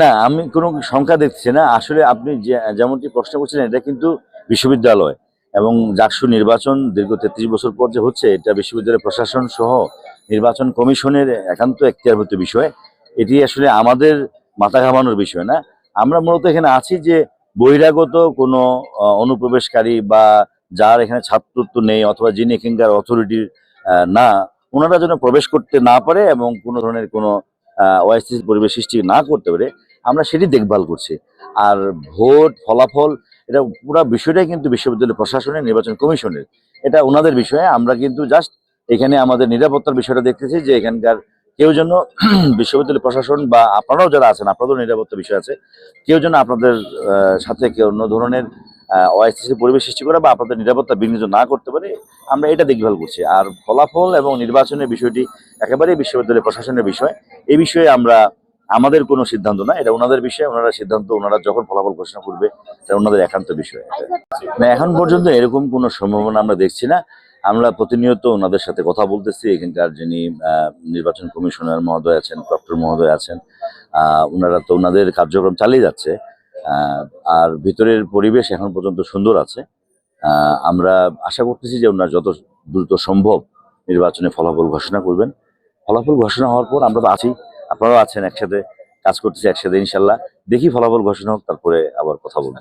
না, আমি কোনো সংখ্যা দেখছি না। আসলে আপনি যেমনটি প্রশ্ন করছেন, এটা কিন্তু বিশ্ববিদ্যালয় এবং জাকসু নির্বাচন দীর্ঘ তেত্রিশ বছর পর যে হচ্ছে, এটা বিশ্ববিদ্যালয় প্রশাসন সহ নির্বাচন কমিশনের একান্ত এখতিয়ারভুক্ত বিষয়। এটি আসলে আমাদের মাথা ঘামানোর বিষয় না। আমরা মূলত এখানে আছি যে, বহিরাগত কোনো অনুপ্রবেশকারী বা যার এখানে ছাত্রত্ব নেই অথবা যিনি এখানকার অথরিটির না, ওনারা যেন প্রবেশ করতে না পারে এবং কোনো ধরনের কোনো অস্থিতি পরিবেশ সৃষ্টি না করতে পারে আমরা সেটি দেখভাল করছি। আর ভোট, ফলাফল, এটা পুরো বিষয়টাই কিন্তু বিশ্ববিদ্যালয় প্রশাসনের, নির্বাচন কমিশনের। এটা ওনাদের বিষয়ে, আমরা কিন্তু জাস্ট এখানে আমাদের নিরাপত্তার বিষয়টা দেখতেছি যে এখানকার কেউ যেন বিশ্ববিদ্যালয় প্রশাসন বা আপনারাও যারা আছেন, আপনাদেরও নিরাপত্তা বিষয় আছে, কেউ যেন আপনাদের সাথে কেউ অন্য ধরনের অস্থিতি পরিবেশ সৃষ্টি করে বা আপনাদের নিরাপত্তা বিঘ্নিত না করতে পারে আমরা এটা দেখভাল করছি। আর ফলাফল এবং নির্বাচনের বিষয়টি একেবারেই বিশ্ববিদ্যালয় প্রশাসনের বিষয়। এই বিষয়ে আমরা, আমাদের কোনো সিদ্ধান্ত না, এটা ওনাদের বিষয়ে, ওনারা সিদ্ধান্ত, ওনারা যখন ফলাফল ঘোষণা করবে, এটা ওনাদের একান্ত বিষয়। না এখন পর্যন্ত এরকম কোনো সম্ভাবনা আমরা দেখছি না। আমরা প্রতিনিয়ত ওনাদের সাথে কথা বলতেছি, এখানকার যিনি নির্বাচন কমিশনার মহোদয় আছেন প্রক্টর মহোদয় আছেন ওনারা তো ওনাদের কার্যক্রম চালিয়ে যাচ্ছে আর ভিতরের পরিবেশ এখন পর্যন্ত সুন্দর আছে। আমরা আশা করতেছি যে ওনারা যত দ্রুত সম্ভব নির্বাচনে ফলাফল ঘোষণা করবেন। ফলাফল ঘোষণা হওয়ার পর আমরা তো আছি, আপনারাও আছেন একসাথে, কাজ করতেছি একসাথে, ইনশাল্লাহ। দেখি ফলাফল ঘোষণা হোক, তারপরে আবার কথা বলব